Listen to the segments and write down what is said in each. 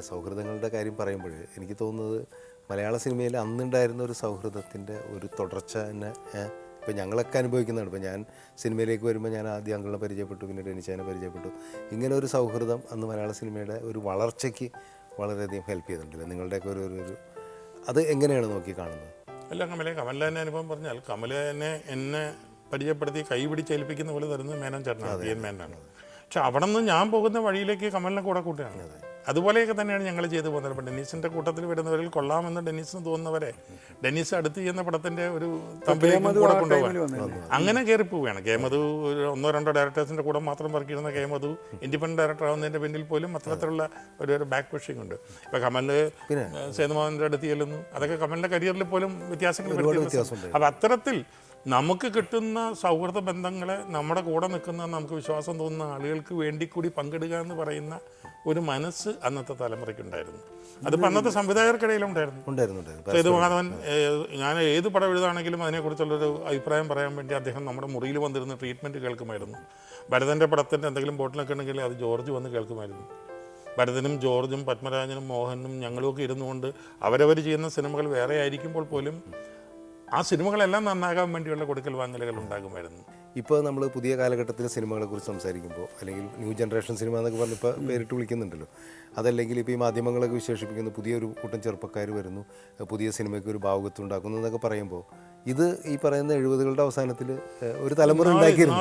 അല്ല സൗഹൃദങ്ങളുടെ കാര്യം പറയുമ്പോൾ എനിക്ക് തോന്നുന്നത് മലയാള സിനിമയിൽ അന്നുണ്ടായിരുന്ന ഒരു സൗഹൃദത്തിന്റെ ഒരു തുടർച്ച തന്നെ ഇപ്പം ഞങ്ങളൊക്കെ അനുഭവിക്കുന്നതാണ്. ഇപ്പം ഞാൻ സിനിമയിലേക്ക് വരുമ്പോൾ ഞാൻ ആദ്യം അങ്കിളിനെ പരിചയപ്പെട്ടു പിന്നെ ഡെനിച്ചാനെ പരിചയപ്പെട്ടു. ഇങ്ങനെ ഒരു സൗഹൃദം അന്ന് മലയാള സിനിമയുടെ ഒരു വളർച്ചയ്ക്ക് വളരെയധികം ഹെൽപ്പ് ചെയ്തിട്ടുണ്ട് നിങ്ങളുടെയൊക്കെ ഒരു ഒരു- അത് എങ്ങനെയാണ് നോക്കി കാണുന്നത്? അല്ല കമലെ കമലിന്റെ തന്നെ അനുഭവം പറഞ്ഞാൽ കമലേനെ എന്നെ പരിചയപ്പെടുത്തി കൈ പിടിച്ചേൽപ്പിക്കുന്ന പോലെ തരുന്നത് മേനോൻ ചേട്ടനാണ് എൻ മേനാണ് പക്ഷെ അവിടെ നിന്ന് ഞാൻ പോകുന്ന വഴിയിലേക്ക് കമലിനെ കൂടെ കൂട്ടുകയാണ്. അതുപോലെയൊക്കെ തന്നെയാണ് ഞങ്ങൾ ചെയ്തു പോകുന്നത്. അപ്പം ഡെന്നീസിന്റെ കൂട്ടത്തിൽ വരുന്നവരിൽ കൊള്ളാമെന്ന് ഡെന്നീസിന് തോന്നുന്നവരെ ഡെന്നീസ് അടുത്ത് ചെയ്യുന്ന പടത്തിന്റെ ഒരു തമ്പിലേക്കും കൂടെ കൊണ്ടുപോകാൻ. അങ്ങനെ കയറി പോവുകയാണ് കെ മധു ഒരു ഒന്നോ രണ്ടോ ഡയറക്ടേഴ്സിന്റെ കൂടെ മാത്രം വർക്ക് ചെയ്യുന്ന കെ മധു ഇൻഡിപെൻഡന്റ് ഡയറക്ടർ ആവുന്നതിന്റെ പിന്നിൽ പോലും അത്തരത്തിലുള്ള ഒരു ഒരു ബാക്ക് പുഷിംഗ് ഉണ്ട്. ഇപ്പം കമൽ സേതുമാവിന്റെ അടുത്ത് ചെല്ലുന്നു. അതൊക്കെ കമലിന്റെ കരിയറിൽ പോലും വ്യത്യാസങ്ങൾ അപ്പം അത്തരത്തിൽ നമുക്ക് കിട്ടുന്ന സൗഹൃദ ബന്ധങ്ങളെ നമ്മുടെ കൂടെ നിൽക്കുന്ന നമുക്ക് വിശ്വാസം തോന്നുന്ന ആളുകൾക്ക് വേണ്ടി കൂടി പങ്കിടുക എന്ന് പറയുന്ന ഒരു മനസ്സ് അന്നത്തെ തലമുറയ്ക്കുണ്ടായിരുന്നു അതിപ്പോൾ അന്നത്തെ സംവിധായകർക്കിടയിലും ഉണ്ടായിരുന്നു. ഉണ്ടായിരുന്നു ഉണ്ടായിരുന്നു. സേതുമാധവൻ ഞാൻ ഏത് പടം എഴുതാണെങ്കിലും അതിനെക്കുറിച്ചുള്ളൊരു അഭിപ്രായം പറയാൻ വേണ്ടി അദ്ദേഹം നമ്മുടെ മുറിയിൽ വന്നിരുന്ന ട്രീറ്റ്മെന്റ് കേൾക്കുമായിരുന്നു. ഭരതന്റെ പടത്തിന്റെ എന്തെങ്കിലും ബോട്ടിലൊക്കെ ഉണ്ടെങ്കിൽ അത് ജോർജ് വന്ന് കേൾക്കുമായിരുന്നു. ഭരതനും ജോർജും പത്മരാജനും മോഹനും ഞങ്ങളുമൊക്കെ ഇരുന്നുകൊണ്ട് അവരവർ ചെയ്യുന്ന സിനിമകൾ വേറെ ആയിരിക്കുമ്പോൾ പോലും ആ സിനിമകളെല്ലാം നന്നാകാൻ വേണ്ടിയുള്ള കൊടുക്കൽ വാങ്ങലുകൾ ഉണ്ടാകുമായിരുന്നു. ഇപ്പോൾ നമ്മൾ പുതിയ കാലഘട്ടത്തിലെ സിനിമകളെ കുറിച്ച് സംസാരിക്കുമ്പോൾ അല്ലെങ്കിൽ ന്യൂ ജനറേഷൻ സിനിമ എന്നൊക്കെ പറഞ്ഞ് ഇപ്പോൾ പേരിട്ട് വിളിക്കുന്നുണ്ടല്ലോ. അതല്ലെങ്കിൽ ഇപ്പോൾ ഈ മാധ്യമങ്ങളൊക്കെ വിശേഷിപ്പിക്കുന്ന പുതിയൊരു കൂട്ടം ചെറുപ്പക്കാർ വരുന്നു പുതിയ സിനിമയ്ക്ക് ഒരു ഭാവുകത്വം ഉണ്ടാക്കുന്നു എന്നൊക്കെ പറയുമ്പോൾ ഇത് ഈ പറയുന്ന എഴുപതുകളുടെ അവസാനത്തിൽ ഒരു തലമുറ ഉണ്ടാക്കിയിരുന്നു.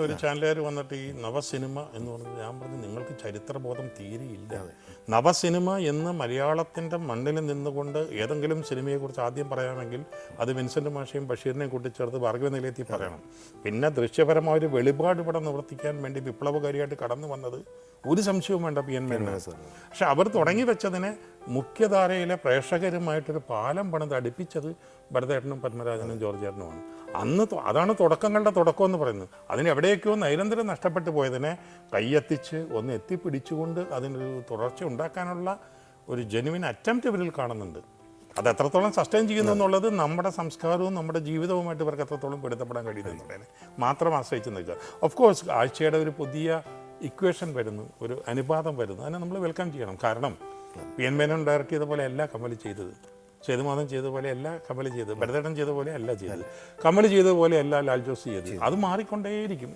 ഒരു ചാനലുകാർ വന്നിട്ട് ഈ നവസിനിമ എന്ന് പറഞ്ഞത് ഞാൻ പറഞ്ഞു നിങ്ങൾക്ക് ചരിത്രബോധം തീരെയില്ല. നവസിനിമ എന്ന് മലയാളത്തിന്റെ മണ്ണിൽ നിന്നുകൊണ്ട് ഏതെങ്കിലും സിനിമയെക്കുറിച്ച് ആദ്യം പറയാമെങ്കിൽ അത് വിൻസെന്റ് മാഷയും ബഷീറിനെയും കൂട്ടിച്ചേർത്ത് ഭാർഗവ നിലയത്തിൽ പറയണം. പിന്നെ ദൃശ്യപരമായ ഒരു വെളിപാട് ഇവിടെ നിവർത്തിക്കാൻ വേണ്ടി വിപ്ലവകാരിയായിട്ട് കടന്നു വന്നത് ഒരു സംശയവും വേണ്ട പി എൻ മേനോൻ പക്ഷെ അവർ തുടങ്ങി വെച്ചതിനെ മുഖ്യധാരയിലെ പ്രേക്ഷകരുമായിട്ടൊരു പാലം പണിത് അടുപ്പിച്ചത് ഭരതേട്ടനും പത്മരാജനും ജോർജേട്ടനുമാണ് അന്ന് അതാണ് തുടക്കങ്ങളുടെ തുടക്കം എന്ന് പറയുന്നത്. അതിന് എവിടെയൊക്കെയോ നൈരന്തരം നഷ്ടപ്പെട്ടു പോയതിനെ കൈയെത്തിച്ച് ഒന്ന് എത്തിപ്പിടിച്ചുകൊണ്ട് അതിനൊരു തുടർച്ച ഉണ്ടാക്കാനുള്ള ഒരു ജെനുവിൻ അറ്റംപ്റ്റ് ഇവരിൽ കാണുന്നുണ്ട്. അത് എത്രത്തോളം സസ്റ്റെയിൻ ചെയ്യുന്നു എന്നുള്ളത് നമ്മുടെ സംസ്കാരവും നമ്മുടെ ജീവിതവുമായിട്ട് ഇവർക്ക് എത്രത്തോളം പൊരുത്തപ്പെടാൻ കഴിയുന്നതിനെ മാത്രം ആശ്രയിച്ച് നിൽക്കുക. ഓഫ് കോഴ്സ് ആഴ്ചയുടെ ഒരു പുതിയ ഇക്വേഷൻ വരുന്നു ഒരു അനുപാതം വരുന്നു. അതിനെ നമ്മൾ വെൽക്കം ചെയ്യണം. കാരണം പി എൻ മേനോൻ ഡയറക്റ്റ് ചെയ്ത പോലെ അല്ല കമൽ ചെയ്തത്. സേതുമാധവൻ ചെയ്ത പോലെ അല്ല കമൽ ചെയ്തത്. ഭരതേട്ടൻ ചെയ്ത പോലെ അല്ല ചെയ്തത്. കമൽ ചെയ്ത പോലെ അല്ല ലാൽ ജോസ് ചെയ്തത്. അത് മാറിക്കൊണ്ടേയിരിക്കും.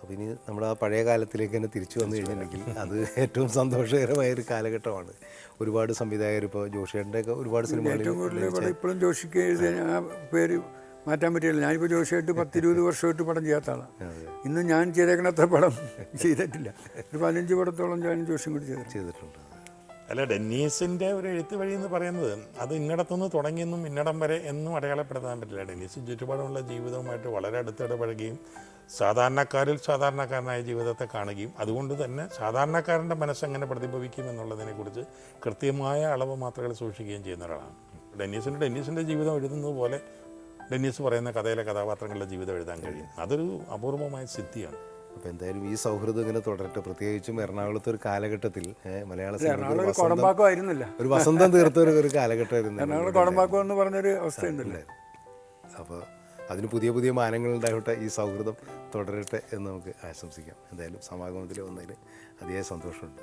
അപ്പോൾ ഇനി നമ്മൾ ആ പഴയ കാലത്തിലേക്ക് തന്നെ തിരിച്ചു വന്നു കഴിഞ്ഞിട്ടുണ്ടെങ്കിൽ അത് ഏറ്റവും സന്തോഷകരമായ ഒരു കാലഘട്ടമാണ്. ഒരുപാട് സംവിധായകർ ഇപ്പോൾ ജോഷിയുടെ ഒക്കെ ഒരുപാട് സിനിമകൾ ഏറ്റവും കൂടുതൽ ഇവിടെ ഇപ്പോഴും ജോഷിക്ക് ആ പേര് മാറ്റാൻ പറ്റില്ല. ഞാനിപ്പോൾ ജോഷിയായിട്ട് പത്തിരുപത് വർഷമായിട്ട് പടം ചെയ്യാത്ത ആളാണ് ഇന്ന് ഞാൻ ചെയ്തേക്കണത്ര പടം ചെയ്തിട്ടില്ല. ഒരു പതിനഞ്ച് പടത്തോളം ഞാൻ ജോഷിയും കൂടി ചെയ്തിട്ടുണ്ട്. അല്ല ഡെന്നീസിന്റെ ഒരു എഴുത്ത് വഴി എന്ന് പറയുന്നത് അത് ഇന്നിടത്തുനിന്ന് തുടങ്ങിയെന്നും ഇന്നിടം വരെ എന്നും അടയാളപ്പെടുത്താൻ പറ്റില്ല. ഡെന്നീസ് ചുറ്റുപാടുമുള്ള ജീവിതവുമായിട്ട് വളരെ അടുത്തിടപഴകുകയും സാധാരണക്കാരിൽ സാധാരണക്കാരനായ ജീവിതത്തെ കാണുകയും അതുകൊണ്ട് തന്നെ സാധാരണക്കാരന്റെ മനസ്സെങ്ങനെ പ്രതിഭവിക്കും എന്നുള്ളതിനെക്കുറിച്ച് കൃത്യമായ അളവ് മാത്രകൾ സൂക്ഷിക്കുകയും ചെയ്യുന്ന ഒരാളാണ്. ഡെന്നീസിന്റെ ഡെന്നീസിന്റെ ജീവിതം എഴുതുന്നത് പോലെ ഡെന്നീസ് പറയുന്ന കഥയിലെ കഥാപാത്രങ്ങളുടെ ജീവിതം എഴുതാൻ കഴിയും. അതൊരു അപൂർവമായ സിദ്ധിയാണ്. അപ്പോൾ എന്തായാലും ഈ സൗഹൃദം ഇങ്ങനെ തുടരട്ടെ. പ്രത്യേകിച്ചും എറണാകുളത്തെ ഒരു കാലഘട്ടത്തിൽ മലയാള വസന്തം ആയിരുന്നില്ല. ഒരു വസന്തം തീർത്ത ഒരു ഒരു കാലഘട്ടമായിരുന്നു എറണാകുളം കോടമ്പാക്കം എന്ന് പറഞ്ഞൊരു അവസ്ഥയുണ്ടല്ലേ അപ്പോൾ അതിന് പുതിയ പുതിയ മാനങ്ങൾ ഉണ്ടാവട്ടെ ഈ സൗഹൃദം തുടരട്ടെ എന്ന് നമുക്ക് ആശംസിക്കാം. എന്തായാലും സമാഗമത്തിൽ വന്നതിൽ അതിയായ സന്തോഷമുണ്ട്.